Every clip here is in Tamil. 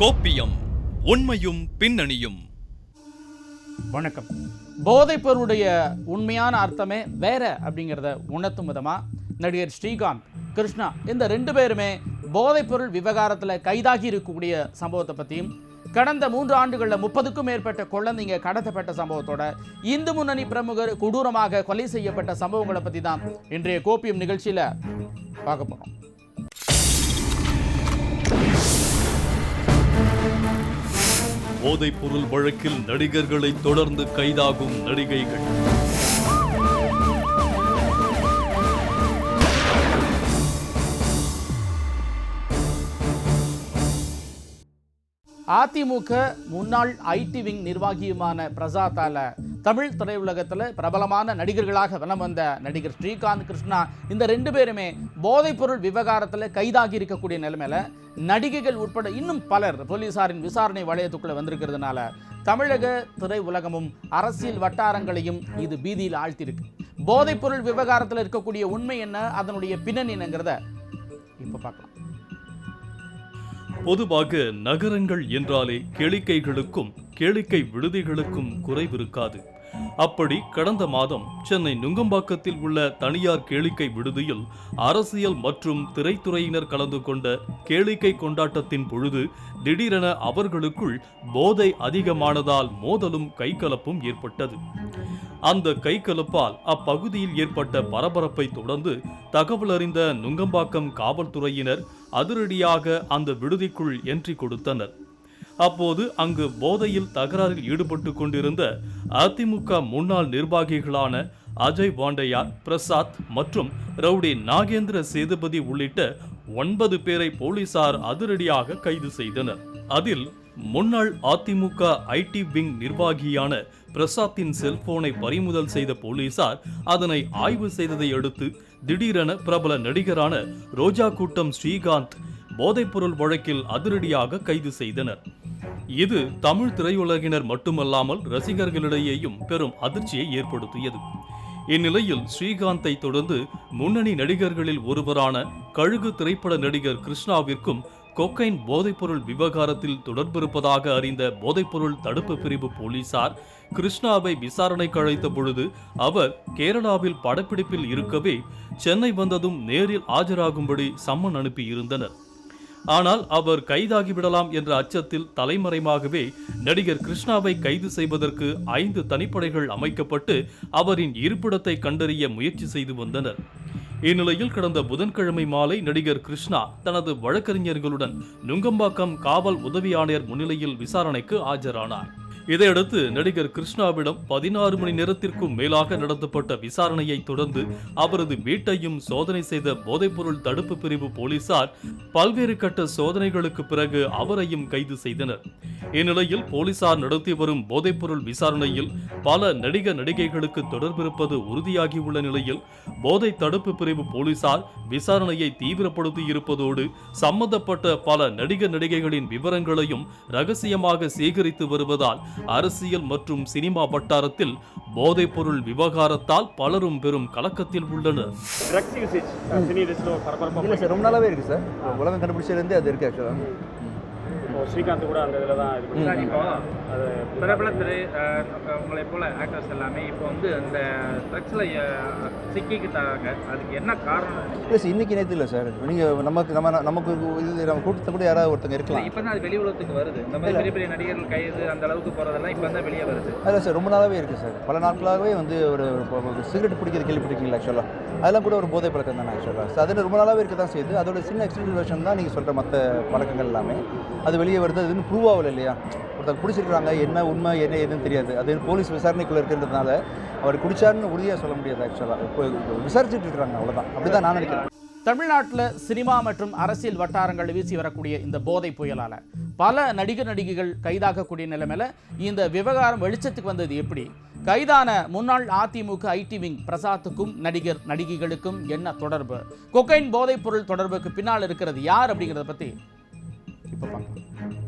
கோப்பியம் உண்மையும் பின்னணியும். வணக்கம். போதைப்பொருளுடைய உண்மையான அர்த்தமே வேற அப்படிங்கிறத உணர்த்தும் விதமாக நடிகர் ஸ்ரீகாந்த் கிருஷ்ணா இந்த ரெண்டு பேருமே போதைப்பொருள் விவகாரத்தில் கைதாகி இருக்கக்கூடிய சம்பவத்தை பற்றியும் கடந்த மூன்று ஆண்டுகளில் முப்பதுக்கும் மேற்பட்ட குழந்தைங்க கடத்தப்பட்ட சம்பவத்தோட இந்து முன்னணி பிரமுகர் கொடூரமாக கொலை செய்யப்பட்ட சம்பவங்களை பற்றி தான் இன்றைய கோப்பியம் நிகழ்ச்சியில் பார்க்க போகிறோம் போதைப் பொருள் வழக்கில் நடிகர்களை தொடர்ந்து கைதாகும் நடிகைகள். அதிமுக முன்னாள் ஐடி விங் நிர்வாகியுமான பிரசாத்தால தமிழ் திரையுலகத்தில் பிரபலமான நடிகர்களாக வலம் வந்த நடிகர் ஸ்ரீகாந்த் கிருஷ்ணா இந்த ரெண்டு பேருமே போதைப்பொருள் விவகாரத்தில் கைதாகி இருக்கக்கூடிய நிலைமையில் நடிகைகள் உட்பட இன்னும் பலர் போலீசாரின் விசாரணை வளையத்துக்குள்ளே வந்திருக்கிறதுனால தமிழக திரையுலகமும் அரசியல் வட்டாரங்களையும் இது பீதியில் ஆழ்த்தியிருக்கு. போதைப்பொருள் விவகாரத்தில் இருக்கக்கூடிய உண்மை என்ன? அதனுடைய பின்னணி என்னங்கிறத இப்போ பார்க்கலாம். பொதுவாக நகரங்கள் என்றாலே கேளிக்கைகளுக்கும் கேளிக்கை விடுதிகளுக்கும் குறைவிருக்காது. அப்படி கடந்த மாதம் சென்னை நுங்கம்பாக்கத்தில் உள்ள தனியார் கேளிக்கை விடுதியில் அரசியல் மற்றும் திரைத்துறையினர் கலந்து கொண்ட கேளிக்கை கொண்டாட்டத்தின் பொழுது திடீரென அவர்களுக்குள் போதை அதிகமானதால் மோதலும் கைகலப்பும் ஏற்பட்டது. அந்த கைகலப்பால் அப்பகுதியில் ஏற்பட்ட பரபரப்பை தொடர்ந்து தகவல் அறிந்த நுங்கம்பாக்கம் காவல்துறையினர் அதிரடியாக அந்த விடுதிக்குள் என்ட்ரி கொடுத்தனர். அப்போது அங்கு போதையில் தகராறில் ஈடுபட்டு கொண்டிருந்த அதிமுக முன்னாள் நிர்வாகிகளான அஜய் பாண்டையார் பிரசாத் மற்றும் ரவுடி நாகேந்திர சேதுபதி உள்ளிட்ட ஒன்பது பேரை போலீசார் அதிரடியாக கைது செய்தனர். அதில் முன்னாள் அதிமுக ஐடி விங் நிர்வாகியான பிரசாத்தின் செல்போனை பறிமுதல் செய்த போலீசார் அதனை ஆய்வு செய்ததை அடுத்து திடீரென பிரபல நடிகரான ரோஜா கூட்டம் ஸ்ரீகாந்த் போதைப்பொருள் வழக்கில் அதிரடியாக கைது செய்தனர். இது தமிழ் திரையுலகினர் மட்டுமல்லாமல் ரசிகர்களிடையேயும் பெரும் அதிர்ச்சியை ஏற்படுத்தியது. இந்நிலையில் ஸ்ரீகாந்தை தொடர்ந்து முன்னணி நடிகர்களில் ஒருவரான கழுகு திரைப்பட நடிகர் கிருஷ்ணாவிற்கும் கொக்கைன் போதைப்பொருள் விவகாரத்தில் தொடர்பிருப்பதாக அறிந்த போதைப்பொருள் தடுப்பு பிரிவு போலீசார் கிருஷ்ணாவை விசாரணைக்கு அழைத்த பொழுது அவர் கேரளாவில் படப்பிடிப்பில் இருக்கவே சென்னை வந்ததும் நேரில் ஆஜராகும்படி சம்மன் அனுப்பியிருந்தனர். ஆனால் அவர் கைதாகிவிடலாம் என்ற அச்சத்தில் தலைமறைமாகவே நடிகர் கிருஷ்ணாவை கைது செய்வதற்கு ஐந்து தனிப்படைகள் அமைக்கப்பட்டு அவரின் இருப்பிடத்தை கண்டறிய முயற்சி செய்து வந்தனர். இந்நிலையில் கடந்த புதன்கிழமை மாலை நடிகர் கிருஷ்ணா தனது வழக்கறிஞர்களுடன் நுங்கம்பாக்கம் காவல் உதவி ஆணையர் முன்னிலையில் விசாரணைக்கு ஆஜரானார். இதையடுத்து நடிகர் கிருஷ்ணாவிடம் பதினாறு மணி நேரத்திற்கும் மேலாக நடத்தப்பட்ட விசாரணையை தொடர்ந்து அவரது வீட்டையும் சோதனை செய்த போதைப்பொருள் தடுப்பு பிரிவு போலீசார் பல்வேறு கட்ட சோதனைகளுக்கு பிறகு அவரையும் கைது செய்தனர். இந்நிலையில் போலீசார் நடத்தி வரும் போதைப்பொருள் விசாரணையில் பல நடிக நடிகைகளுக்கு தொடர்பிருப்பது உறுதியாகியுள்ள நிலையில் போதை தடுப்பு பிரிவு போலீசார் விசாரணையை தீவிரப்படுத்தி இருப்பதோடு சம்பந்தப்பட்ட பல நடிக நடிகைகளின் விவரங்களையும் ரகசியமாக சேகரித்து வருவதால் அரசியல் மற்றும் சினிமா வட்டாரத்தில் போதைப்பொருள் விவகாரத்தால் பலரும் பெரும் கலக்கத்தில் உள்ளனர். ரொம்ப நாளாவே இருக்குது சார். உலகம் கண்டுபிடிச்சதுலேருந்தே அது இருக்குது ஆக்சுவலாக ஸ்ரீகாந்த் கூட அந்த இதில் தான் பிரபல திரை உங்களை போல ஆக்டர்ஸ் எல்லாமே இப்போ வந்து அந்த ட்ரக்ஸில் சிக்கிக்கிட்டாங்க. அதுக்கு என்ன காரணம் இல்லை சார் இன்றைக்கி நேற்று இல்லை சார் நீங்கள் நமக்கு நம்ம நமக்கு இது நம்ம கூட்டத்தை கூட யாராவது ஒருத்தங்க இருக்கலாம். இப்போ தான் அது வெளி உலகத்துக்கு வருது. இந்த மாதிரி பெரிய பெரிய நடிகர்கள் கைது அந்த அளவுக்கு போகிறதெல்லாம் இப்போ தான் வெளியே வருது. அதில் சார் ரொம்ப நாளாவே இருக்குது சார் பல நாட்களாகவே வந்து ஒரு சிகரெட் பிடிக்கிறது கேள்விப்பட்டிருக்கீங்களா ஆக்சுவலாக அதெல்லாம் கூட ஒரு போதை பழக்கம் தானே ஆக்சுவலாக ஸோ அதில் ரொம்ப நாளாகவே இருக்க தான் செய்யுது. அதோட சின்ன எக்ஸ்டெண்டட் வெர்ஷன் தான் நீங்கள் சொல்கிற மற்ற பழக்கங்கள் எல்லாமே. அது வெளியே வருது. அது இன்னும் ப்ரூவ் ஆகல இல்லையா? ஒருத்தர் குடிச்சிருக்கிறாங்க என்ன உண்மை என்ன எதுன்னு தெரியாது. அது போலீஸ் விசாரணைக்குள்ளே இருக்கிறதுனால அவர் குடிச்சாருன்னு உறுதியாக சொல்ல முடியாது ஆக்சுவலாக இப்போ விசாரிச்சுட்டு இருக்கிறாங்க அவ்வளோதான் அப்படி தான் நான் நினைக்கிறேன். தமிழ்நாட்டில் சினிமா மற்றும் அரசியல் வட்டாரங்கள் வீசி வரக்கூடிய இந்த போதை புயலால் பல நடிகர் நடிகைகள் கைதாகக்கூடிய நிலைமையில இந்த விவகாரம் வெளிச்சத்துக்கு வந்தது எப்படி? கைதான முன்னாள் அதிமுக ஐடி விங் பிரசாத்துக்கும் நடிகர் நடிகைகளுக்கும் என்ன தொடர்பு? கொக்கைன் போதைப் பொருள் தொடர்புக்கு பின்னால் இருக்கிறது யார் அப்படிங்கிறத பற்றி இப்போ பார்க்கலாம்.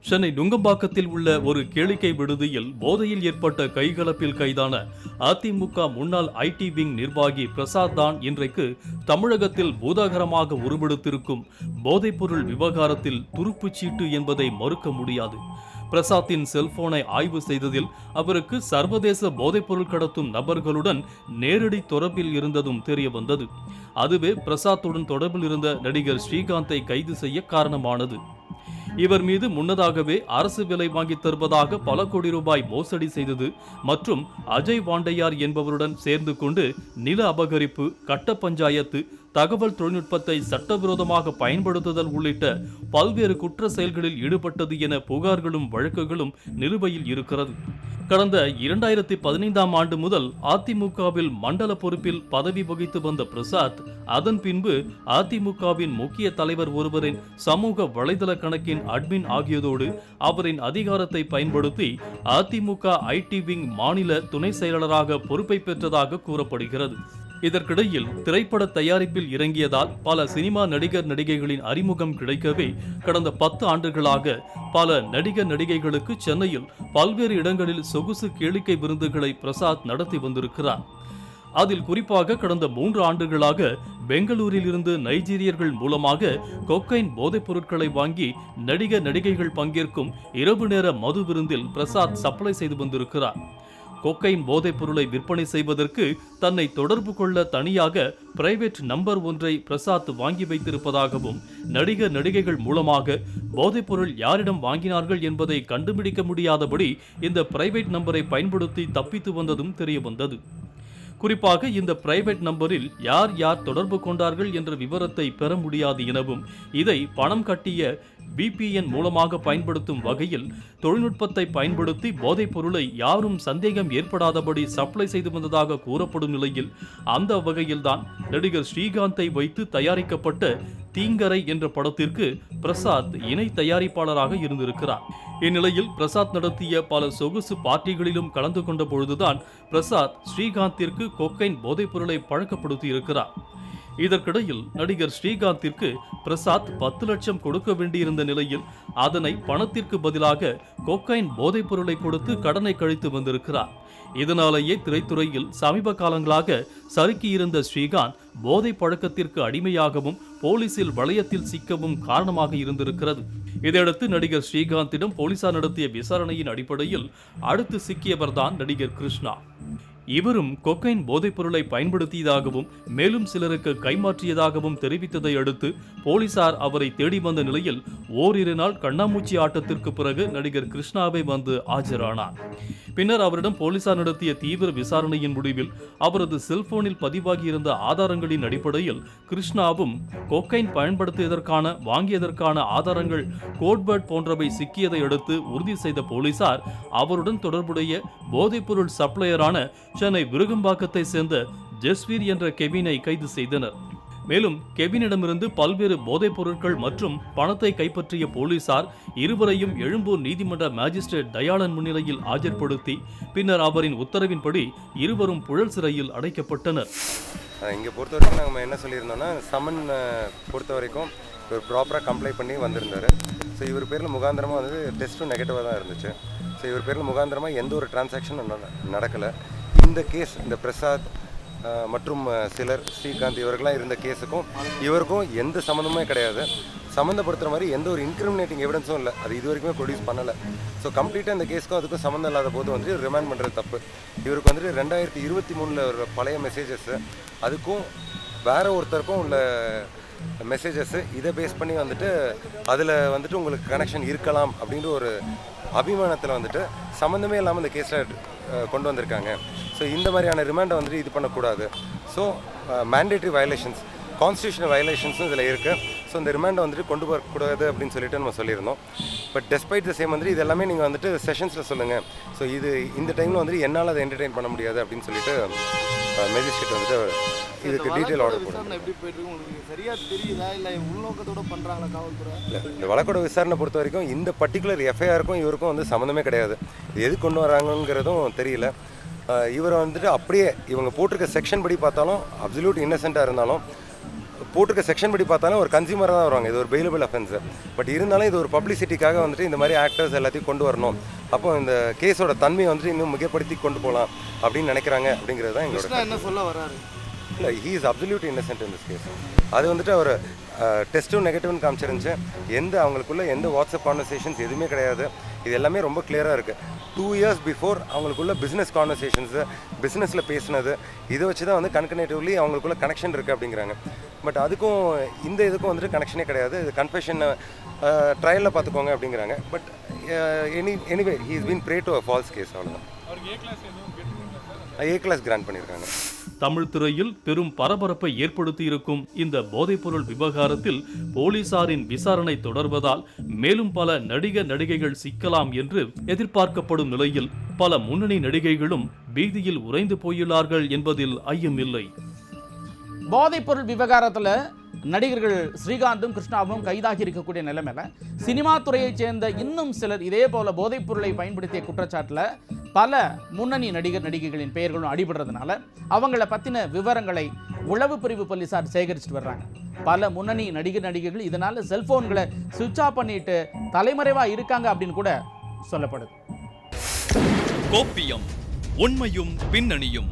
சென்னை நுங்கம்பாக்கத்தில் உள்ள ஒரு கேளிக்கை விடுதியில் போதையில் ஏற்பட்ட கைகலப்பில் கைதான அதிமுக முன்னாள் ஐடி விங் நிர்வாகி பிரசாத் தான் இன்றைக்கு தமிழகத்தில் பூதாகரமாக உருவெடுத்திருக்கும் போதைப்பொருள் விவகாரத்தில் துருப்புச் சீட்டு என்பதை மறுக்க முடியாது. பிரசாத்தின் செல்போனை ஆய்வு செய்ததில் அவருக்கு சர்வதேச போதைப்பொருள் கடத்தும் நபர்களுடன் நேரடி தொடர்பில் இருந்ததும் தெரிய வந்தது. அதுவே பிரசாத்துடன் தொடர்பில் இருந்த நடிகர் ஸ்ரீகாந்தை கைது செய்ய காரணமானது. இவர் மீது முன்னதாகவே அரசு விலை வாங்கி தருவதாக பல கோடி ரூபாய் மோசடி செய்தது மற்றும் அஜய் வாண்டையார் என்பவருடன் சேர்ந்து கொண்டு நில அபகரிப்பு கட்ட பஞ்சாயத்து தகவல் தொழில்நுட்பத்தை சட்டவிரோதமாக பயன்படுத்துதல் உள்ளிட்ட பல்வேறு குற்ற செயல்களில் ஈடுபட்டது என புகார்களும் வழக்குகளும் நிலுவையில் இருக்கிறது. கடந்த இரண்டாயிரத்தி பதினைந்தாம் ஆண்டு முதல் அதிமுகவில் மண்டல பொறுப்பில் பதவி வகித்து வந்த பிரசாத் அதன் பின்பு அதிமுகவின் முக்கிய தலைவர் ஒருவரின் சமூக வலைதள கணக்கின் அட்மின் ஆகியதோடு அவரின் அதிகாரத்தை பயன்படுத்தி அதிமுக ஐடி விங் மாநில துணை செயலாளராக பொறுப்பை பெற்றதாக கூறப்படுகிறது. இதற்கிடையில் திரைப்பட தயாரிப்பில் இறங்கியதால் பல சினிமா நடிகர் நடிகைகளின் அறிமுகம் கிடைக்கவே கடந்த பத்து ஆண்டுகளாக பல நடிகர் நடிகைகளுக்கு சென்னையில் பல்வேறு இடங்களில் சொகுசு கேளிக்கை விருந்துகளை பிரசாத் நடத்தி வந்திருக்கிறார். அதில் குறிப்பாக கடந்த மூன்று ஆண்டுகளாக பெங்களூரில் இருந்து நைஜீரியர்கள் மூலமாக கொக்கைன் போதைப் பொருட்களை வாங்கி நடிகர் நடிகைகள் பங்கேற்கும் இரவு நேர மது விருந்தில் பிரசாத் சப்ளை செய்து வந்திருக்கிறார். கொக்கைன் போதைப் பொருளை விற்பனை செய்வதற்கு தன்னை தொடர்பு கொள்ள தனியாக பிரைவேட் நம்பர் ஒன்றை பிரசாத் வாங்கி வைத்திருப்பதாகவும் நடிகர் நடிகைகள் மூலமாக போதைப் பொருள் யாரிடம் வாங்கினார்கள் என்பதை கண்டுபிடிக்க முடியாதபடி இந்த பிரைவேட் நம்பரை பயன்படுத்தி தப்பித்து வந்ததும் தெரியவந்தது. குறிப்பாக இந்த பிரைவேட் நம்பரில் யார் யார் தொடர்பு கொண்டார்கள் என்ற விவரத்தை பெற முடியாது எனவும் இதை பணம் கட்டிய பிபிஎன் மூலமாக பயன்படுத்தும் வகையில் தொழில்நுட்பத்தை பயன்படுத்தி போதைப் பொருளை யாரும் சந்தேகம் ஏற்படாதபடி சப்ளை செய்து வந்ததாக கூறப்படும் நிலையில் அந்த வகையில்தான் நடிகர் ஸ்ரீகாந்தை வைத்து தயாரிக்கப்பட்ட தீங்கரை என்ற படத்திற்கு பிரசாத் இணை தயாரிப்பாளராக இருந்திருக்கிறார். இந்நிலையில் பிரசாத் நடத்திய பல சொகுசு பார்ட்டிகளிலும் கலந்து கொண்ட பொழுதுதான் பிரசாத் ஸ்ரீகாந்திற்கு கொக்கைன் போதைப்பொருளை பழக்கப்படுத்தி இருக்கிறார் இதற்கிடையில் நடிகர் ஸ்ரீகாந்திற்கு பிரசாத் பத்து லட்சம் கொடுக்க வேண்டியிருந்த நிலையில் அதனை பணத்திற்கு பதிலாக கொக்கைன் போதைப்பொருளை கொடுத்து கடனை கழித்து வந்திருக்கிறார். இதனாலேயே திரைத்துறையில் சமீப காலங்களாக சறுக்கியிருந்த ஸ்ரீகாந்த் போதை பழக்கத்திற்கு அடிமையாகவும் போலீசில் வளையத்தில் சிக்கவும் காரணமாக இருந்திருக்கிறது. இதையடுத்து நடிகர் ஸ்ரீகாந்திடம் போலீசார் நடத்திய விசாரணையின் அடிப்படையில் அடுத்து சிக்கியவர்தான் நடிகர் கிருஷ்ணா. இவரும் கொக்கைன் போதைப்பொருளை பயன்படுத்தியதாகவும் மேலும் சிலருக்கு கைமாற்றியதாகவும் தெரிவித்ததை அடுத்து போலீசார் அவரை தேடி வந்த நிலையில் ஓரிரு நாள் கண்ணாமூச்சி ஆட்டத்திற்கு பிறகு நடிகர் கிருஷ்ணாவை வந்து ஆஜரானார். பின்னர் அவரிடம் போலீசார் நடத்திய தீவிர விசாரணையின் முடிவில் அவரது செல்போனில் பதிவாகியிருந்த ஆதாரங்களின் அடிப்படையில் கிருஷ்ணாவும் கொக்கைன் பயன்படுத்தியதற்கான வாங்கியதற்கான ஆதாரங்கள் கோட்பர்ட் போன்றவை சிக்கியதை அடுத்து உறுதி செய்த போலீசார் அவருடன் தொடர்புடைய போதைப்பொருள் சப்ளையரான சென்னை விருகம்பாக்கத்தை சேர்ந்த ஜஸ்வீர் என்ற கெவினை கைது செய்தனர். மேலும் கெவினிடமிருந்து பல்வேறு போதைப் பொருட்கள் மற்றும் பணத்தை கைப்பற்றிய போலீசார் இருவரையும் எழும்பூர் நீதிமன்ற மேஜிஸ்ட்ரேட் தயாளன் முன்னிலையில் ஆஜர்படுத்தி பின்னர் அவரின் உத்தரவின்படி இருவரும் புழல் சிறையில் அடைக்கப்பட்டனர். இங்கே பொறுத்த வரைக்கும் நாங்கள் என்ன சொல்லியிருந்தோம்னா சமன் பொறுத்த வரைக்கும் இவர் ப்ராப்பராக கம்ப்ளைண்ட் பண்ணி வந்திருந்தார். ஸோ இவர் பேரில் முகாந்திரமாக வந்து டெஸ்ட்டும் நெகட்டிவாக தான் இருந்துச்சு. ஸோ இவர் பேரில் முகாந்திரமாக எந்த ஒரு டிரான்சாக்ஷனும் நடக்கலை. இந்த கேஸ் இந்த பிரசாத் மற்றும் சிலர் ஸ்ரீகாந்த் இவர்கள்லாம் இருந்த கேஸுக்கும் இவருக்கும் எந்த சம்மந்தமே கிடையாது. சம்மந்தப்படுத்துகிற மாதிரி எந்த ஒரு இன்கிரிமினேட்டிங் எவிடன்ஸும் இல்லை. அது இது வரைக்குமே ப்ரொடியூஸ் பண்ணலை. ஸோ கம்ப்ளீட்டாக இந்த கேஸ்க்கும் அதுக்கும் சம்மந்தம் இல்லாத போது வந்து ரிமாண்ட் பண்ணுறது தப்பு. இவருக்கு வந்துட்டு ரெண்டாயிரத்தி இருபத்தி மூணில் ஒரு பழைய மெசேஜஸ் அதுக்கும் வேறு ஒருத்தருக்கும் உள்ள மெசேஜஸ்ஸு இதை பேஸ் பண்ணி வந்துட்டு அதில் வந்துட்டு உங்களுக்கு கனெக்ஷன் இருக்கலாம் அப்படின்ற ஒரு அபிமானத்தில் வந்துட்டு சம்மந்தமே இல்லாமல் இந்த கேஸில் கொண்டு வந்திருக்காங்க. ஸோ இந்த மாதிரியான ரிமாண்டை வந்துட்டு இது பண்ணக்கூடாது. ஸோ மேண்டேட்ரி வயலேஷன்ஸ் கான்ஸ்டியூஷன் வயலேஷன்ஸும் இதில் இருக்குது ஸோ இந்த ரிமாண்டை வந்துட்டு கொண்டு வரக்கூடாது அப்படின்னு சொல்லிட்டு நம்ம சொல்லியிருந்தோம். பட் டெஸ்பைட் த சேம் வந்துட்டு இது எல்லாமே நீங்கள் வந்துட்டு செஷன்ஸில் சொல்லுங்கள் ஸோ இது இந்த டைமில் வந்துட்டு என்னால் அதை என்டர்டெயின் பண்ண முடியாது அப்படின்னு சொல்லிட்டு மேஜிஸ்ட்ரேட் வந்துட்டு இதுக்கு டீட்டெயில் ஆர்டர் போடுங்க. எப்படி போயிட்டு உங்களுக்கு? சரியா தெரியுதா? இல்லை உள்நோக்கத்தோட பண்றாங்களா காவல்துறை? இல்லை இந்த வழக்கோட விசாரணை பொறுத்த வரைக்கும் இந்த பர்டிகுலர் எஃப்ஐஆருக்கும் இவருக்கும் வந்து சம்மந்தமே கிடையாது. இது எது கொண்டு வராங்கங்கிறதும் தெரியல. இவரை வந்துட்டு அப்படியே இவங்க போட்டிருக்க செக்ஷன் படி பார்த்தாலும் அப்சல்யூட் இன்னசென்ட்டாக இருந்தாலும் போட்டிருக்க செக்ஷன் படி பார்த்தாலும் ஒரு கன்சியூமராக தான் வருவாங்க. இது ஒரு பெயிலபிள் அஃபென்ஸு பட் இருந்தாலும் இது ஒரு பப்ளிசிட்டிக்காக வந்துட்டு இந்த மாதிரி ஆக்டர்ஸ் எல்லாத்தையும் கொண்டு வரணும். அப்போ இந்த கேஸோட தன்மையை வந்துட்டு இன்னும் மிகப்படுத்தி கொண்டு போகலாம் அப்படின்னு நினைக்கிறாங்க அப்படிங்கிறது தான் எங்களோட என்ன சொல்ல வராரு இல்லை he is absolute innocent in this case அது வந்துட்டு அவர் டெஸ்ட்டும் நெகட்டிவ்னு காமிச்சிருந்துச்சு. எந்த அவங்களுக்குள்ள எந்த வாட்ஸ்அப் கான்வர்சேஷன்ஸ் எதுவுமே கிடையாது. இது எல்லாமே ரொம்ப கிளியராக இருக்குது டூ இயர்ஸ் பிஃபோர் அவங்களுக்குள்ள பிஸ்னஸ் கான்வர்சேஷன்ஸு பிஸ்னஸில் பேசினது இதை வச்சு தான் வந்து கன்கனேட்டிவ்லி அவங்களுக்குள்ள கனெக்ஷன் இருக்குது அப்படிங்கிறாங்க. பட் அதுக்கும் இந்த இதுக்கும் வந்துட்டு கனெக்ஷனே கிடையாது. இது கன்ஃபெஷன் ட்ரையலில் பார்த்துக்கோங்க அப்படிங்கிறாங்க. But any anyway he is been prey to a false case அவ்வளோதான் ஏ கிளாஸ் கிராண்ட் பண்ணியிருக்காங்க தமிழ் திரையில் பெரும் பரபரப்பை ஏற்படுத்தியிருக்கும் இந்த போதைப்பொருள் விவகாரத்தில் போலீசாரின் விசாரணை தொடர்வதால் மேலும் பல நடிக நடிகைகள் சிக்கலாம் என்று எதிர்பார்க்கப்படும் நிலையில் பல முன்னணி நடிகைகளும் பீதியில் உறைந்து போயுள்ளார்கள் என்பதில் ஐயமில்லை. போதைப்பொருள் விவகாரத்தில் நடிகர்கள் ஸ்ரீகாந்தும் கிருஷ்ணாவும் கைதாகி இருக்கக்கூடிய நிலைமையில சினிமா துறையைச் சேர்ந்த இன்னும் சிலர் இதே போல போதைப் பொருளை பயன்படுத்திய குற்றச்சாட்டில் பல முன்னணி நடிகர் நடிகைகளின் பெயர்களும் அடிபடுறதுனால அவங்கள பற்றின விவரங்களை உளவு பிரிவு போலீஸார் சேகரிச்சுட்டு வர்றாங்க. பல முன்னணி நடிகர் நடிகைகள் இதனால் செல்ஃபோன்களை சுவிட்ச் ஆஃப் பண்ணிட்டு தலைமறைவாக இருக்காங்க அப்படின்னு கூட சொல்லப்படுது. கோப்பியம் உண்மையும் பின்னணியும்.